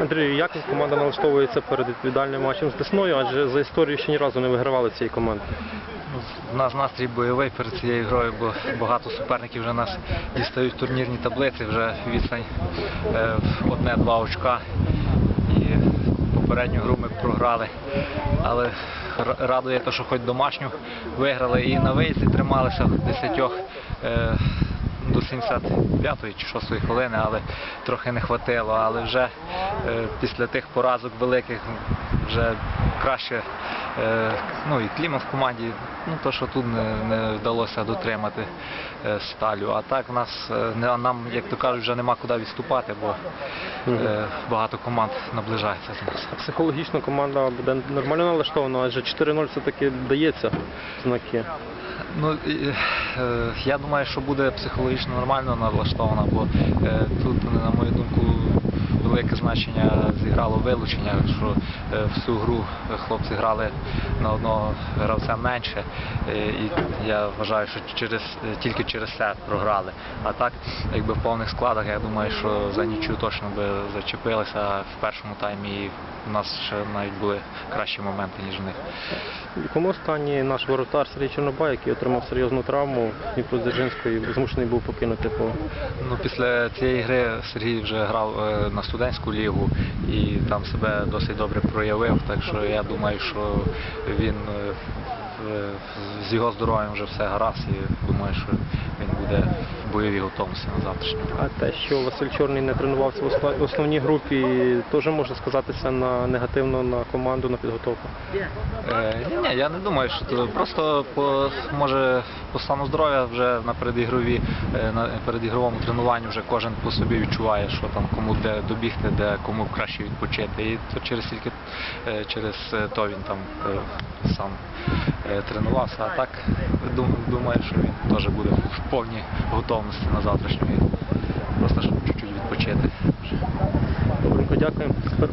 Андрій, як команда налаштовується перед відповідальним матчем з Десною, адже за історію ще ні разу не вигравали цієї команди. У нас настрій бойовий перед цією грою, бо багато суперників вже нас дістають турнірні таблиці, вже відстань е, одне-два очка. І попередню гру ми програли. Але радує те, що хоч домашню виграли і на виїзді трималися десятьох. Е, 75-ї чи 6-ї хвилини, але трохи не хватило. Але вже е, після тих поразок великих вже краще е, ну, і клімат в команді, ну то, що тут не, не вдалося дотримати е, сталю. А так в нас е, нам, як то кажуть, вже нема куди відступати, бо е, багато команд наближається з нас. Психологічно команда буде нормально налаштована, адже 4-0 все-таки дається знаки. Ну, е, я думаю, що буде психологічно нормально налаштована, бо е, тут, на мою думку, велике значення зіграло вилучення, що е, всю гру хлопці грали на одного гравця менше. Е, і я вважаю, що через, е, тільки через це програли. А так, якби в повних складах, я думаю, що за нічю точно би зачепилися в першому таймі. І у нас ще навіть були кращі моменти, ніж в них. В якому стані наш воротар Сергій Чорнобай, який отримав серйозну травму Дніпродзержинської, змушений був покинути по Ну, після цієї гри Сергій вже грав е, на студентську лігу і там себе досить добре проявив. Так що я думаю, що він е, з його здоров'ям вже все гаразд і думаю, що він буде в бойовій готовності на завтрашню. гру. А те, що Василь Чорний не тренувався в основній групі, теж може сказатися на негативно на команду, на підготовку. Е, ні, я не думаю, що то просто по може по стану здоров'я вже на передігрові е, на передігровому тренуванні вже кожен по собі відчуває, що там кому де добігти, де кому краще відпочити. І то через тільки е, через е, то він там е, сам е, тренувався. А так думаю, що він теж буде в повній готовності на завтрашню. Просто щоб чуть-чуть відпочити. Добренько, дякуємо. Тепер